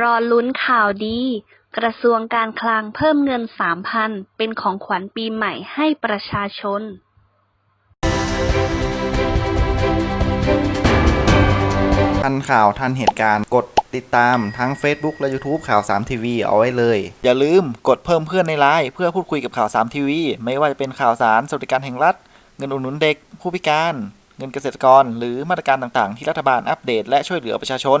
รอลุ้นข่าวดี กระทรวงการคลังเพิ่มเงิน 3,000 เป็นของขวัญปีใหม่ให้ประชาชน ทันข่าวทันเหตุการณ์กดติดตามทั้ง Facebook และ YouTube ข่าว 3 ทีวีเอาไว้เลย อย่าลืมกดเพิ่มเพื่อนในไลน์เพื่อพูดคุยกับข่าว 3 ทีวี ไม่ว่าจะเป็นข่าวสารสวัสดิการแห่งรัฐ เงินอุดหนุนเด็ก ผู้พิการ เงินเกษตรกร หรือมาตรการต่างๆ ที่รัฐบาลอัปเดตและช่วยเหลือประชาชน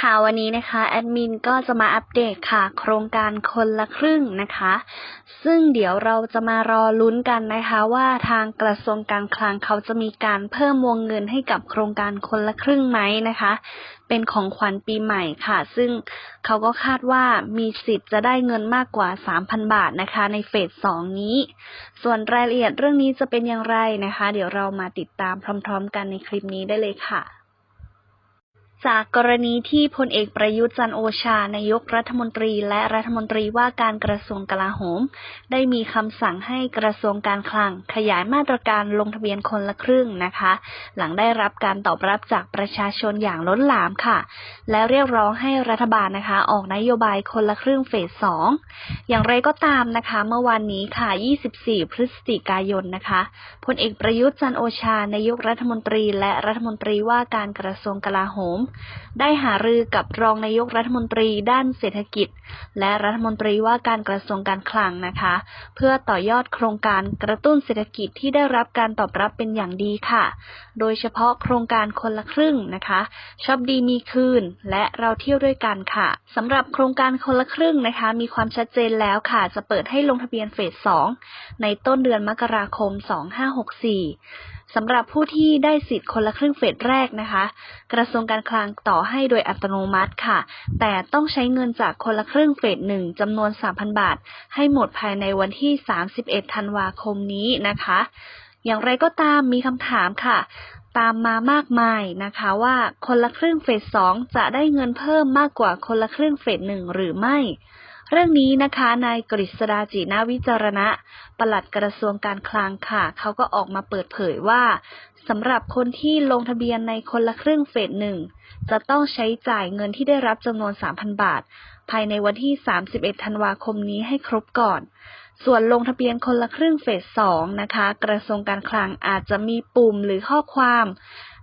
ข่าววันนี้นะคะแอดมินก็จะมาอัปเดตค่ะ โครงการคนละครึ่งนะคะ ซึ่งเดี๋ยวเราจะมารอลุ้นกันนะคะ ว่าทางกระทรวงการคลังเขาจะมีการเพิ่มวงเงินให้กับโครงการคนละครึ่งไหมนะคะ เป็นของขวัญปีใหม่ค่ะ ซึ่งเขาก็คาดว่ามีสิทธิ์จะได้เงินมากกว่า 3,000 บาทนะคะ ในเฟสสองนี้ ส่วนรายละเอียดเรื่องนี้จะเป็นอย่างไรนะคะ เดี๋ยวเรามาติดตามพร้อม ๆ กันในคลิปนี้ได้เลยค่ะ จากกรณีที่พลเอกประยุทธ์จันโอชานายกรัฐมนตรี และรัฐมนตรีว่าการกระทรวงกลาโหม ได้มีคำสั่งให้กระทรวงการคลัง ขยายมาตรการลงทะเบียนคนละครึ่งนะคะ หลังได้รับการตอบรับจากประชาชนอย่างล้นหลามค่ะ และเรียกร้องให้รัฐบาลนะคะ ออกนโยบายคนละครึ่งเฟสสองอย่างไรก็ตามนะคะ เมื่อวานนี้ค่ะ 24 พฤศจิกายนนะคะพลเอกประยุทธ์จันโอชานายกรัฐมนตรี และรัฐมนตรีว่าการกระทรวงกลาโหมได้หารือกับรองนายกรัฐมนตรีด้านเศรษฐกิจ และรัฐมนตรีว่าการกระทรวงการคลังนะคะ เพื่อต่อยอดโครงการกระตุ้นเศรษฐกิจที่ได้รับการตอบรับเป็นอย่างดีค่ะ โดยเฉพาะโครงการคนละครึ่งนะคะชอบดีมีคืน และเราเที่ยวด้วยกันค่ะสำหรับโครงการคนละครึ่งนะคะ มีความชัดเจนแล้วค่ะ จะเปิดให้ลงทะเบียนเฟส2ในต้นเดือนมกราคม 2564 สำหรับผู้ที่ได้สิทธิ์คนละครึ่งเฟสแรกนะคะ กระทรวงการคลังต่อให้โดยอัตโนมัติค่ะ แต่ต้องใช้เงินจากคนละครึ่งเฟสหนึ่งจำนวน 3,000 บาท ให้หมดภายในวันที่ 31 ธันวาคมนี้นะคะ อย่างไรก็ตามมีคำถามค่ะ ตามมามากมายนะคะว่าคนละครึ่งเฟสสองจะได้เงินเพิ่มมากกว่าคนละครึ่งเฟสหนึ่งหรือไม่ เรื่องนี้นะคะนายกฤษดาจีนาวิจารณะปลัดกระทรวงการคลังค่ะ เขาก็ออกมาเปิดเผยว่าสำหรับคนที่ลงทะเบียนในคนละครึ่งเฟสหนึ่งจะต้องใช้จ่ายเงินที่ได้รับจำนวน 3,000 บาท ภายในวันที่ 31 ธันวาคมนี้ให้ครบก่อน ส่วนลงทะเบียนคนละครึ่งเฟสสองนะคะ กระทรวงการคลังอาจจะมีปุ่มหรือข้อความ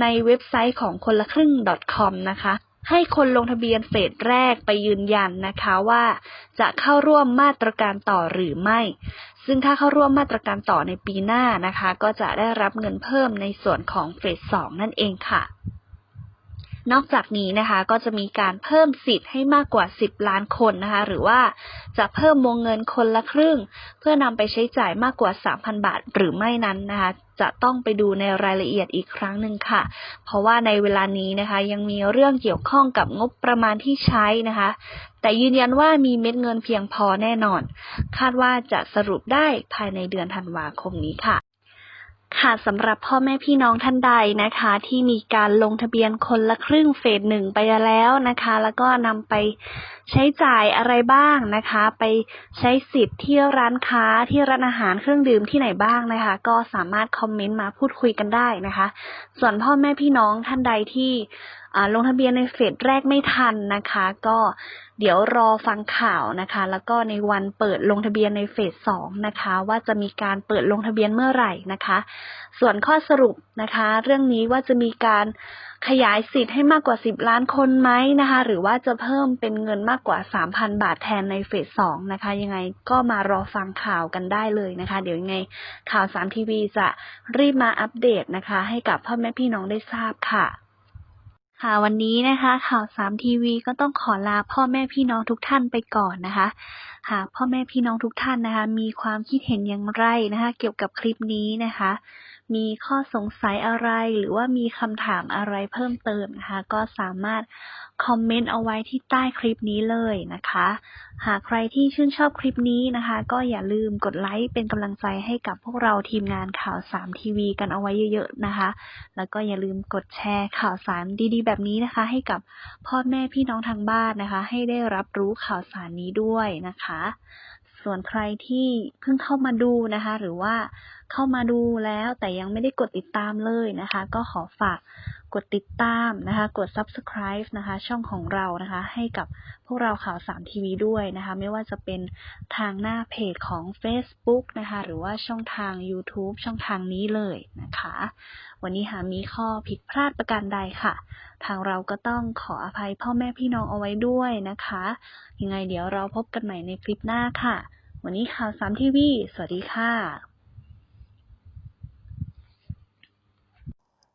ในเว็บไซต์ของคนละครึ่ง .com นะคะ ให้คนลงทะเบียนเฟสแรกไปยืนยันนะคะว่าจะเข้าร่วมมาตรการต่อหรือไม่ ซึ่งถ้าเข้าร่วมมาตรการต่อในปีหน้านะคะ ก็จะได้รับเงินเพิ่มในส่วนของเฟสสองนั่นเองค่ะ นอกจากนี้นะคะ ก็จะมีการเพิ่มสิทธิ์ให้มากกว่า 10 ล้านคนนะคะ หรือว่าจะเพิ่มวงเงินคนละครึ่ง เพื่อนำไปใช้จ่ายมากกว่า 3,000 บาท หรือไม่นั้นนะคะ จะต้องไปดูในรายละเอียดอีกครั้งหนึ่งค่ะ เพราะว่าในเวลานี้นะคะ ยังมีเรื่องเกี่ยวข้องกับงบประมาณที่ใช้นะคะ แต่ยืนยันว่ามีเม็ดเงินเพียงพอแน่นอน คาดว่าจะสรุปได้ภายในเดือนธันวาคมนี้ค่ะ ค่ะสำหรับพ่อแม่พี่น้องท่านใดนะคะ ที่มีการลงทะเบียนคนละครึ่งเฟสหนึ่งไปแล้วนะคะ แล้วก็นำไปใช้จ่ายอะไรบ้างนะคะ ไปใช้สิทธิ์ที่ร้านค้าที่ร้านอาหารเครื่องดื่มที่ไหนบ้างนะคะ ก็สามารถคอมเมนต์มาพูดคุยกันได้นะคะ ส่วนพ่อแม่พี่น้องท่านใดที่ ลงทะเบียนในเฟสแรกไม่ทันนะคะ ก็เดี๋ยวรอฟังข่าวนะคะ แล้วก็ในวันเปิดลงทะเบียนในเฟสสองนะคะ ว่าจะมีการเปิดลงทะเบียนเมื่อไหร่นะคะ ส่วนข้อสรุปนะคะ เรื่องนี้ว่าจะมีการขยายสิทธิ์ให้มากกว่า 10 ล้านคนไหมนะคะ หรือว่าจะเพิ่มเป็นเงินมากกว่า 3,000 บาทแทนในเฟสสองนะคะ ยังไงก็มารอฟังข่าวกันได้เลยนะคะ เดี๋ยวยังไงข่าว3ทีวีจะรีบมาอัปเดตนะคะ ให้กับพ่อแม่พี่น้องได้ทราบค่ะ ค่ะวันนี้นะคะ ข่าวสามทีวีก็ต้องขอลาพ่อแม่พี่น้องทุกท่านไปก่อนนะคะ หากพ่อแม่พี่น้องทุกท่านนะคะ มีความคิดเห็นอย่างไรนะคะ เกี่ยวกับคลิปนี้นะคะมีข้อสงสัยอะไร หรือว่ามีคำถามอะไรเพิ่มเติมนะคะ ก็สามารถคอมเมนต์เอาไว้ที่ใต้คลิปนี้เลยนะคะ หากใครที่ชื่นชอบคลิปนี้นะคะ ก็อย่าลืมกดไลค์เป็นกำลังใจให้กับพวกเราทีมงานข่าวสามทีวีกันเอาไว้เยอะๆนะคะ แล้วก็อย่าลืมกดแชร์ข่าวสารดีๆ แบบนี้นะคะ ให้กับพ่อแม่พี่น้องทางบ้านนะคะ ให้ได้รับรู้ข่าวสารนี้ด้วยนะคะ ส่วนใครที่เพิ่งเข้ามาดูนะคะ หรือว่าเข้ามาดูแล้วแต่ยังไม่ได้กดติดตามเลยนะคะ ก็ขอฝากกดติดตามนะคะ กด subscribe นะคะ ช่องของเรานะคะ ให้กับพวกเราข่าวสามทีวีด้วยนะคะ ไม่ว่าจะเป็นทางหน้าเพจของ Facebook นะคะ หรือว่าช่องทาง YouTube ช่องทางนี้เลยนะคะ วันนี้หากมีข้อผิดพลาดประการใดค่ะ ทางเราก็ต้องขออภัยพ่อแม่พี่น้องเอาไว้ด้วยนะคะ ยังไงเดี๋ยวเราพบกันใหม่ในคลิปหน้าค่ะ วันนี้ข่าวสามทีวีสวัสดีค่ะ